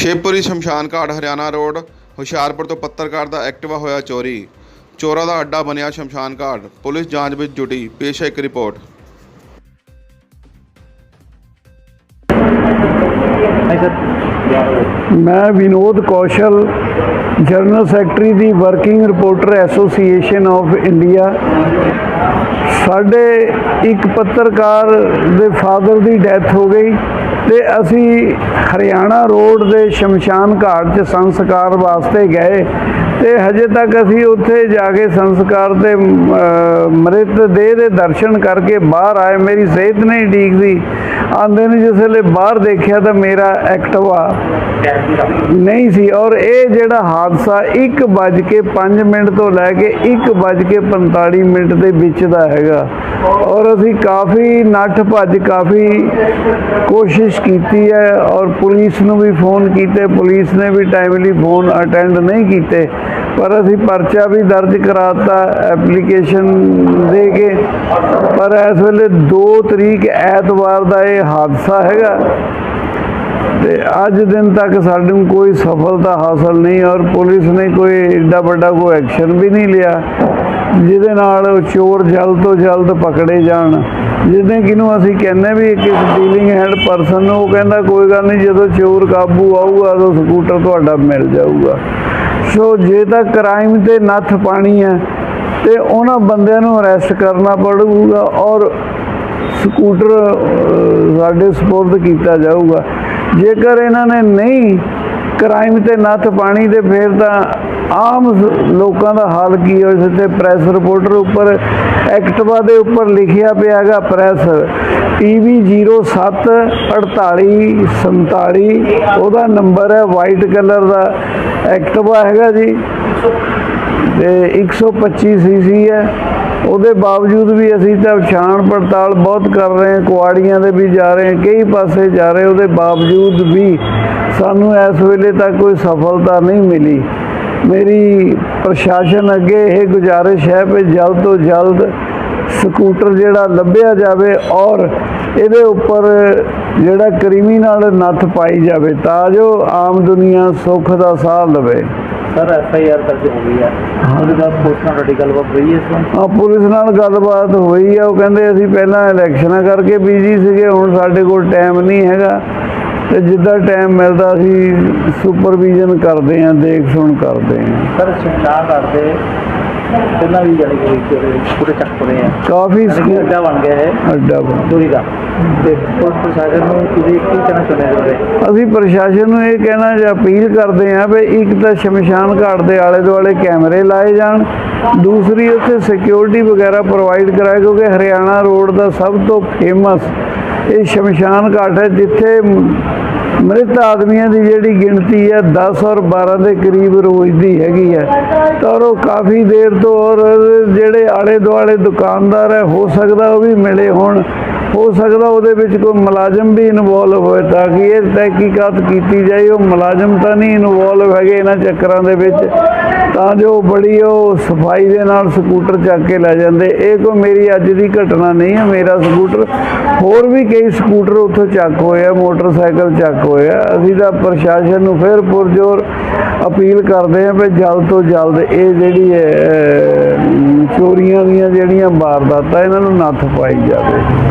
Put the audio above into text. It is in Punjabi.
ਸ਼ਿਵਪੁਰੀ ਸ਼ਮਸ਼ਾਨ ਘਾਟ, ਹਰਿਆਣਾ ਰੋਡ, ਹੁਸ਼ਿਆਰਪੁਰ ਤੋਂ ਪੱਤਰਕਾਰ ਦਾ ਐਕਟਿਵਾ ਹੋਇਆ ਚੋਰੀ। ਚੋਰਾਂ ਦਾ ਅੱਡਾ ਬਣਿਆ ਸ਼ਮਸ਼ਾਨ ਘਾਟ। ਪੁਲਿਸ ਜਾਂਚ ਵਿੱਚ ਜੁਟੀ, ਪੇਸ਼ ਹੈ ਇੱਕ ਰਿਪੋਰਟ। ਮੈਂ Vinod Kaushal, general secretary the working reporter association of India. ਸਾਡੇ ਇੱਕ ਪੱਤਰਕਾਰ ਦੇ ਫਾਦਰ ਦੀ ਡੈਥ ਹੋ ਗਈ। ਤੇ ਅਸੀਂ ਹਰਿਆਣਾ ਰੋਡ ਦੇ ਸ਼ਮਸ਼ਾਨ ਘਾਟ 'ਚ ਸੰਸਕਾਰ ਵਾਸਤੇ ਗਏ ਤੇ ਹਜੇ ਤੱਕ ਅਸੀਂ ਉੱਥੇ ਜਾ ਕੇ ਸੰਸਕਾਰ ਦੇ ਮ੍ਰਿਤ ਦੇਹ ਦੇ ਦਰਸ਼ਨ ਕਰਕੇ ਬਾਹਰ ਆਏ। ਮੇਰੀ ਸਿਹਤ ਨਹੀਂ ਠੀਕ ਸੀ। ਆਂਦੇ ਨੇ ਜਿਸ ਵੇਲੇ ਬਾਹਰ ਦੇਖਿਆ ਤਾਂ ਮੇਰਾ ਐਕਟਿਵਾ ਨਹੀਂ ਸੀ। ਔਰ ਇਹ ਜਿਹੜਾ ਹਾਦਸਾ 1:05 ਮਿੰਟ ਤੋਂ ਲੈ ਕੇ 1:45 ਮਿੰਟ ਦੇ ਵਿੱਚ ਦਾ ਹੈਗਾ। ਔਰ ਅਸੀਂ ਕਾਫੀ ਨੱਠ ਭੱਜ ਕਾਫੀ ਕੋਸ਼ਿਸ਼ ਕੀਤੀ ਹੈ। ਔਰ ਪੁਲਿਸ ਨੂੰ ਵੀ ਫੋਨ ਕੀਤੇ। ਪੁਲਿਸ ਨੇ ਵੀ ਟਾਈਮਲੀ ਫੋਨ ਅਟੈਂਡ ਨਹੀਂ ਕੀਤੇ। ਪਰ ਅਸੀਂ ਪਰਚਾ ਵੀ ਦਰਜ ਕਰਾਤਾ ਐਪਲੀਕੇਸ਼ਨ ਦੇ ਕੇ। ਪਰ ਇਸ ਵੇਲੇ 2 ਤਰੀਕ ਐਤਵਾਰ ਦਾ ਇਹ ਹਾਦਸਾ ਹੈਗਾ। ਤੇ ਅੱਜ ਦਿਨ ਤੱਕ ਸਾਨੂੰ ਕੋਈ ਸਫਲਤਾ ਹਾਸਲ ਨਹੀਂ ਔਰ ਪੁਲਿਸ ਨੇ ਕੋਈ ਏਡਾ ਵੱਡਾ ਕੋਈ ਐਕਸ਼ਨ ਵੀ ਨਹੀਂ ਲਿਆ, ਜਿਹਦੇ ਨਾਲ ਚੋਰ ਜਲਦ ਤੋਂ ਜਲਦ ਪਕੜੇ ਜਾਣ। ਜਿਹਦੇ ਕਿਨੂੰ ਅਸੀਂ ਕਹਿੰਦੇ ਵੀ ਇੱਕ ਡੀਲਿੰਗ ਹੈਡ ਪਰਸਨ ਨੂੰ, ਉਹ ਕਹਿੰਦਾ ਕੋਈ ਗੱਲ ਨਹੀਂ, ਜਦੋਂ ਚੋਰ ਕਾਬੂ ਆਊਗਾ ਤਾਂ ਸਕੂਟਰ ਤੁਹਾਡਾ ਮਿਲ ਜਾਊਗਾ। ਸੋ ਜੇ ਤਾਂ ਕ੍ਰਾਈਮ ਤੇ ਨੱਥ ਪਾਣੀ ਹੈ, ਤੇ ਉਹਨਾਂ ਬੰਦਿਆਂ ਨੂੰ ਅਰੈਸਟ ਕਰਨਾ ਪੜੂਗਾ ਔਰ ਸਕੂਟਰ ਸਾਡੇ ਸਪੁਰਦ ਕੀਤਾ ਜਾਊਗਾ। ਜੇਕਰ ਇਹਨਾਂ ਨੇ ਨਹੀਂ ਕ੍ਰਾਈਮ ਤੇ ਨੱਥ ਪਾਣੀ ਤੇ ਫਿਰ ਤਾਂ ਆਮ ਲੋਕਾਂ ਦਾ ਹਾਲ ਕੀ ਹੋਇਆ ਤੇ ਪ੍ਰੈਸ ਰਿਪੋਰਟਰ ਉੱਪਰ ਐਕਟਵਾ ਦੇ ਉੱਪਰ ਲਿਖਿਆ ਪਿਆਗਾ ਪ੍ਰੈਸ। PV 07 48 47 ਉਹਦਾ ਨੰਬਰ ਹੈ ਵਾਈਟ ਕਲਰ ਦਾ। ਐਕਟਵਾ ਹੈਗਾ ਜੀ। ਤੇ 125 ਸੀਸੀ ਹੈ। ਉਹਦੇ ਬਾਵਜੂਦ ਵੀ ਅਸੀਂ ਤਾਂ ਛਾਣ ਪੜਤਾਲ ਬਹੁਤ ਕਰ ਰਹੇ ਹਾਂ। ਕੁਆੜੀਆਂ ਦੇ ਵੀ ਜਾ ਰਹੇ ਹਾਂ। ਕਈ ਪਾਸੇ ਜਾ ਰਹੇ ਉਹਦੇ ਬਾਵਜੂਦ ਵੀ ਸਾਨੂੰ ਇਸ ਵੇਲੇ ਤੱਕ ਕੋਈ ਸਫਲਤਾ ਨਹੀਂ ਮਿਲੀ। ਮੇਰੀ ਪ੍ਰਸ਼ਾਸਨ ਅੱਗੇ ਇਹ ਗੁਜ਼ਾਰਿਸ਼ ਹੈ ਕਿ ਜਲਦ ਤੋਂ ਜਲਦ ਸਕੂਟਰ ਜਿਹੜਾ ਲੱਭਿਆ ਜਾਵੇ ਔਰ ਇਹਦੇ ਉੱਪਰ ਜਿਹੜਾ ਕ੍ਰਿਮੀਨਲ ਨੱਥ ਪਾਈ ਜਾਵੇ ਤਾਂ ਜੋ ਆਮ ਦੁਨੀਆ ਸੁੱਖ ਦਾ ਸਾਹ ਲਵੇ। ਸਰ ਐਫ ਆਈ ਆਰ ਦਰਜ ਹੋ ਗਈ ਹੈ। ਉਹਦੇ ਬਾਅਦ ਪੁਲਿਸ ਨਾਲ ਤੁਹਾਡੀ ਗੱਲਬਾਤ ਹੋਈ ਹੈ ਆ ਪੁਲਿਸ ਨਾਲ ਗੱਲਬਾਤ ਹੋਈ ਆ ਉਹ ਕਹਿੰਦੇ ਅਸੀਂ ਪਹਿਲਾਂ ਇਲੈਕਸ਼ਨਾਂ ਕਰਕੇ ਬਿਜ਼ੀ ਸੀਗੇ ਹੁਣ ਸਾਡੇ ਕੋਲ ਟਾਈਮ ਨਹੀਂ ਹੈਗਾ। ਤੇ ਜਿੱਦਾਂ ਟਾਈਮ ਮਿਲਦਾ ਅਸੀਂ ਸੁਪਰਵੀਜ਼ਨ ਕਰਦੇ ਆਂ ਦੇਖ ਸੁਣ ਕਰਦੇ ਆਂ ਸਰ ਸ਼ਮਸ਼ਾਨ ਘਾਟ ਦੇ ਪਹਿਲਾਂ ਵੀ ਜਾਣੀ ਕਿ ਪੂਰੇ ਚੱਕ ਪੜੇ ਆ। ਕਾਫੀ ਯਾਨੀ ਕਿ ਸਕੂ- ਅੱਡਾ ਬਣ ਗਿਆ ਹੈ ਅੱਡਾ ਬਣ- ਦਾ। ਤੇ ਪ੍ਰਸ਼ਾਸਨ ਨੂੰ ਤੁਸੀਂ ਕੀ ਕਹਿਣਾ ਚਾਹੁੰਦੇ ਹੋ ਅਸੀਂ ਪ੍ਰਸ਼ਾਸਨ ਨੂੰ ਇਹ ਕਹਿਣਾ ਜਾਂ ਅਪੀਲ ਕਰਦੇ ਆਂ ਵੀ ਇੱਕ ਤਾਂ ਸ਼ਮਸ਼ਾਨ ਘਾਟ ਦੇ ਆਲੇ ਦੁਆਲੇ ਕੈਮਰੇ ਲਾਏ ਜਾਣ। ਦੂਸਰੀ ਉੱਥੇ ਸਿਕਿਉਰਿਟੀ ਵਗੈਰਾ ਪ੍ਰੋਵਾਈਡ ਕਰਾਏ ਕਿਉਂਕਿ ਹਰਿਆਣਾ ਰੋਡ ਦਾ ਸਭ ਤੋਂ ਫੇਮਸ ਇਹ ਸ਼ਮਸ਼ਾਨ ਘਾਟ ਹੈ, ਜਿੱਥੇ ਮ੍ਰਿਤ ਆਦਮੀਆਂ ਦੀ ਜਿਹੜੀ ਗਿਣਤੀ ਹੈ 10 ਔਰ 12 ਦੇ ਕਰੀਬ ਰੋਜ਼ ਦੀ ਹੈਗੀ ਹੈ। ਤਾਂ ਔਰ ਉਹ ਕਾਫੀ ਦੇਰ ਤੋਂ ਔਰ ਜਿਹੜੇ ਆਲੇ ਦੁਆਲੇ ਦੁਕਾਨਦਾਰ ਹੈ, ਹੋ ਸਕਦਾ ਉਹ ਵੀ ਮਿਲੇ ਹੋਣ। ਹੋ ਸਕਦਾ ਉਹਦੇ ਵਿੱਚ ਕੋਈ ਮੁਲਾਜ਼ਮ ਵੀ ਇਨਵੋਲਵ ਹੋਏ ਤਾਂ ਕਿ ਇਹ ਤਹਿਕੀਕਾਤ ਕੀਤੀ ਜਾਏ। ਉਹ ਮੁਲਾਜ਼ਮ ਤਾਂ ਨਹੀਂ ਇਨਵੋਲਵ ਹੈਗੇ ਇਹਨਾਂ ਚੱਕਰਾਂ ਦੇ ਵਿੱਚ। ਤਾਂ ਜੋ ਬੜੀ ਉਹ ਸਫ਼ਾਈ ਦੇ ਨਾਲ ਸਕੂਟਰ ਚੱਕ ਕੇ ਲੈ ਜਾਂਦੇ। ਇਹ ਕੋਈ ਮੇਰੀ ਅੱਜ ਦੀ ਘਟਨਾ ਨਹੀਂ ਹੈ, ਮੇਰਾ ਸਕੂਟਰ ਹੋਰ ਵੀ ਕਈ ਸਕੂਟਰ ਉੱਥੋਂ ਚੱਕ ਹੋਏ ਆ, ਮੋਟਰਸਾਈਕਲ ਚੱਕ ਹੋਏ ਆ। ਅਸੀਂ ਤਾਂ ਪ੍ਰਸ਼ਾਸਨ ਨੂੰ ਫਿਰ ਪੁਰਜੋਰ ਅਪੀਲ ਕਰਦੇ ਹਾਂ ਵੀ ਜਲਦ ਤੋਂ ਜਲਦ ਇਹ ਜਿਹੜੀ ਹੈ ਚੋਰੀਆਂ ਦੀਆਂ ਜਿਹੜੀਆਂ ਵਾਰਦਾਤਾਂ ਇਹਨਾਂ ਨੂੰ ਨੱਥ ਪਾਈ ਜਾਵੇ।